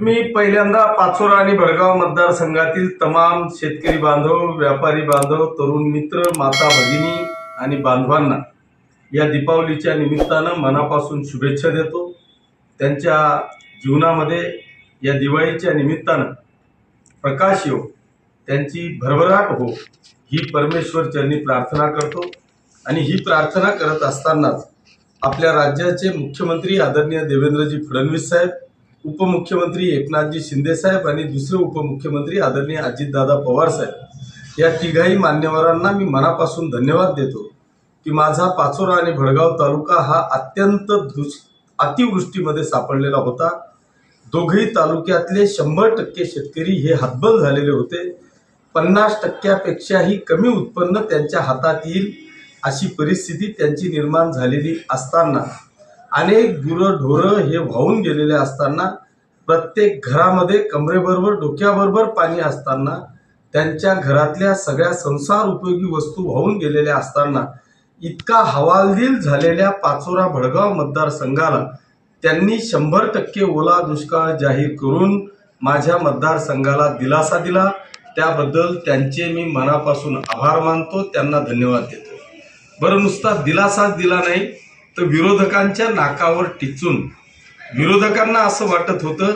मी पहिल्यांदा पाचोरा आणि भडगाव मतदारसंघातील तमाम शेतकरी बांधव व्यापारी बांधव तरुण मित्र माता भगिनी आणि बांधवांना या दीपावलीच्या निमित्तानं मनापासून शुभेच्छा देतो. त्यांच्या जीवनामध्ये या दिवाळीच्या निमित्तानं प्रकाश येऊ त्यांची भरभराट हो ही परमेश्वर चरणी प्रार्थना करतो. आणि ही प्रार्थना करत असतानाच आपल्या राज्याचे मुख्यमंत्री आदरणीय देवेंद्रजी फडणवीस साहेब उपमुख्यमंत्री एकनाथजी शिंदे साहेब आणि दुसरे उपमुख्यमंत्री आदरणीय अजितदादा पवार साहेब. या तिघाही मान्यवरांना मी मनापासून धन्यवाद देतो की माझा पाचोरा आणि भडगाव तालुका हा अत्यंत दुष अतिवृष्टीमध्ये सापडलेला होता. दोघही तालुक्यातले शंभर टक्के शेतकरी हे हतबल झालेले होते. पन्नास टक्क्यापेक्षाही कमी उत्पन्न त्यांच्या हातात येईल अशी परिस्थिती त्यांची निर्माण झालेली असताना. अनेक गुरं ढोरं हे वाहून गेलेले असताना प्रत्येक घरामध्ये कमरेबरोबर डोक्याबरोबर पाणी असताना त्यांच्या घरातल्या सगळ्या संसार उपयोगी वस्तू वाहून गेलेल्या असताना इतका हवालदिल झालेल्या पाचोरा भडगाव मतदारसंघाला त्यांनी शंभर टक्के ओला दुष्काळ जाहीर करून माझ्या मतदारसंघाला दिलासा दिला. त्याबद्दल त्यांचे मी मनापासून आभार मानतो. त्यांना धन्यवाद देतो. बरं नुसता दिलासाच दिला नाही तर विरोधकांच्या नाकावर टिचून विरोधकांना असं वाटत होतं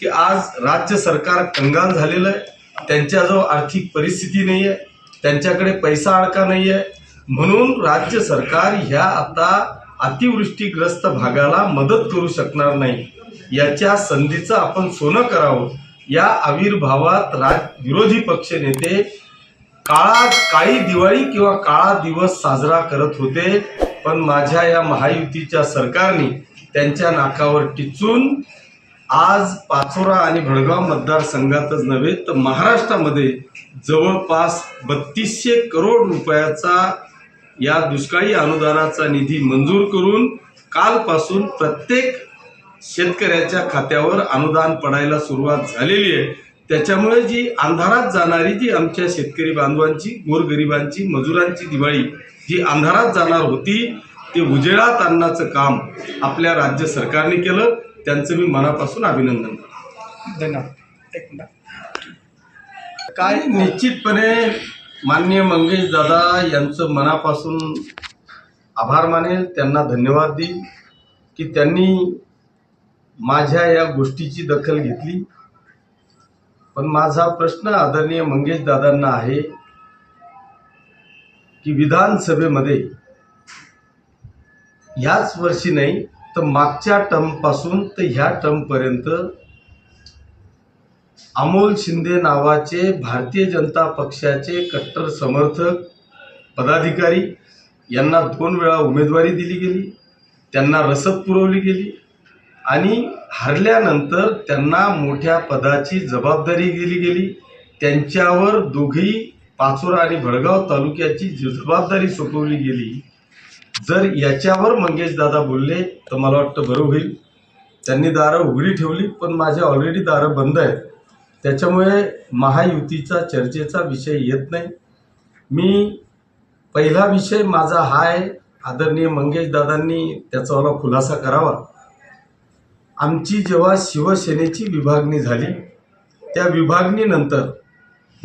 की आज राज्य सरकार कंगाल झालेलं आहे. त्यांच्याजवळ आर्थिक परिस्थिती नाही आहे. त्यांच्याकडे पैसा अडका नाही आहे. म्हणून राज्य सरकार ह्या आता अतिवृष्टीग्रस्त भागाला मदत करू शकणार नाही. याच्या संधीचं आपण सोनं करावं. या आविर्भावात राज विरोधी पक्ष नेते काळा काळी दिवाळी किंवा काळा दिवस साजरा करत होते. पण माझ्या या महायुतीच्या सरकारने त्यांच्या नाकावर टिचून आज पाचोरा आणि भडगाव मतदारसंघातच नव्हे तर महाराष्ट्रामध्ये जवळपास बत्तीसशे करोड रुपयाचा या दुष्काळी अनुदानाचा निधी मंजूर करून कालपासून प्रत्येक शेतकऱ्याच्या खात्यावर अनुदान पडायला सुरुवात झालेली आहे. त्याच्यामुळे जी अंधारात जाणारी जी आमच्या शेतकरी बांधवांची गोरगरिबांची मजुरांची दिवाळी जी अंधारात जाणार होती ते उजेडात आणण्याचं काम आपल्या राज्य सरकारने केलं. त्यांचं मी मनापासून अभिनंदन करतो. धन्यवाद. एक मिनिट. काय निश्चितपणे माननीय मंगेश दादा यांचं मनापासून आभार मानेल. त्यांना धन्यवाद देईल की त्यांनी माझ्या या गोष्टीची दखल घेतली. पण माझा प्रश्न आदरणीय मंगेश दादांना आहे की विधानसभेमध्ये ह्याच वर्षी नाही तर मागच्या टर्मपासून तर ह्या टर्मपर्यंत अमोल शिंदे नावाचे भारतीय जनता पक्षाचे कट्टर समर्थक पदाधिकारी यांना दोन वेळा उमेदवारी दिली गेली त्यांना रसद पुरवली गेली आणि हरल्यानंतर त्यांना मोठ्या पदाची जबाबदारी दिली गेली. त्यांच्यावर दोघी पाचोरा आणि भडगाव तालुक्याची जबाबदारी सोपवली गेली. जर याच्यावर मंगेश दादा बोलले तर मला वाटतं बरं होईल. त्यांनी दारं उघडी ठेवली पण माझ्या ऑलरेडी दारं बंद आहेत. त्याच्यामुळे महायुतीचा चर्चेचा विषय येत नाही. मी पहिला विषय माझा हा आहे आदरणीय मंगेश दादांनी त्याचावाला खुलासा करावा. आमची जेव्हा शिवसेनेची विभागणी झाली त्या विभागणीनंतर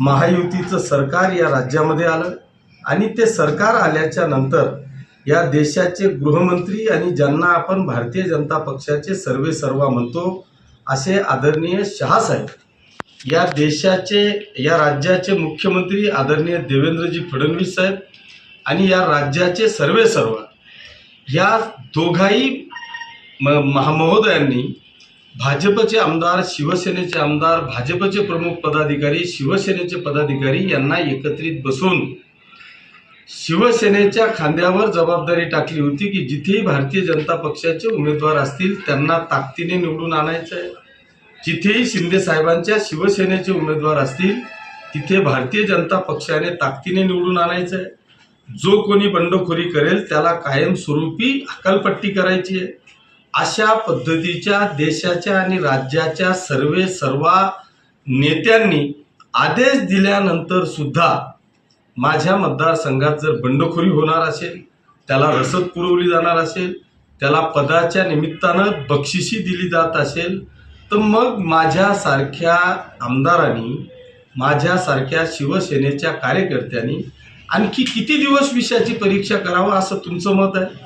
महायुतीचं सरकार या राज्यामध्ये आलं आणि ते सरकार आल्याच्यानंतर या देशाचे गृहमंत्री आणि ज्यांना आपण भारतीय जनता पक्षाचे सर्वे सर्वा म्हणतो असे आदरणीय शहासाहेब या देशाचे या राज्याचे मुख्यमंत्री आदरणीय देवेंद्रजी फडणवीस साहेब आणि या राज्याचे सर्वे सर्व. या दोघाही म महामहोदयांनी भाजपचे आमदार शिवसेनेचे आमदार भाजपचे प्रमुख पदाधिकारी शिवसेनेचे पदाधिकारी यांना एकत्रित बसून शिवसेनेच्या खांद्यावर जबाबदारी टाकली होती की जिथेही भारतीय जनता पक्षाचे उमेदवार असतील त्यांना ताकदीने निवडून आणायचं आहे जिथेही शिंदे साहेबांच्या शिवसेनेचे उमेदवार असतील तिथे भारतीय जनता पक्षाने ताकदीने निवडून आणायचं आहे जो कोणी बंडखोरी करेल त्याला कायमस्वरूपी हकालपट्टी करायची आहे अशा पद्धतीच्या देशाच्या आणि राज्याच्या सर्वे सर्व नेत्यांनी आदेश दिल्यानंतर सुद्धा माझ्या मतदारसंघात जर बंडखोरी होणार असेल त्याला रसद पुरवली जाणार असेल त्याला पदाच्या निमित्तानं बक्षिसी दिली जात असेल तर मग माझ्यासारख्या आमदारांनी माझ्यासारख्या शिवसेनेच्या कार्यकर्त्यांनी आणखी किती दिवस विषयाची परीक्षा करावं असं तुमचं मत आहे?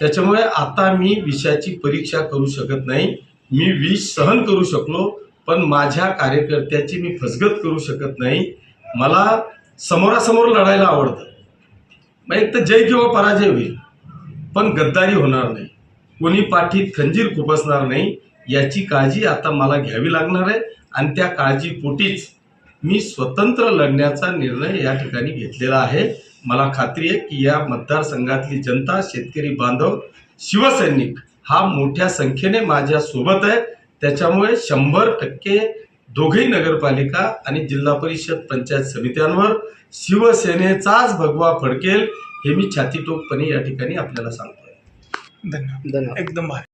त्याच्यामुळे आता मी विषयाची परीक्षा करू शकत नाही. मी विष सहन करू शकलो पण माझ्या कार्यकर्त्याची मी फसगत करू शकत नाही. मला समोरासमोर लढायला आवडतं. मग एक तर जय किंवा पराजय होईल पण गद्दारी होणार नाही. कोणी पाठीत खंजीर खुपसणार नाही याची काळजी आता मला घ्यावी लागणार आहे आणि त्या काळजीपोटीच मी स्वतंत्र लढण्याचा निर्णय या ठिकाणी घेतलेला आहे. मला खात्री आहे की या मतदारसंघातली जनता शेतकरी बांधव शिवसैनिक हा मोठ्या संख्येने माझ्या सोबत आहे. त्याच्यामुळे शंभर टक्के दोघेही नगरपालिका आणि जिल्हा परिषद पंचायत समित्यांवर शिवसेनेचाच भगवा फडकेल हे मी छातीटोकपणे या ठिकाणी आपल्याला सांगतोय. धन्यवाद. धन्यवाद. एकदम भारी.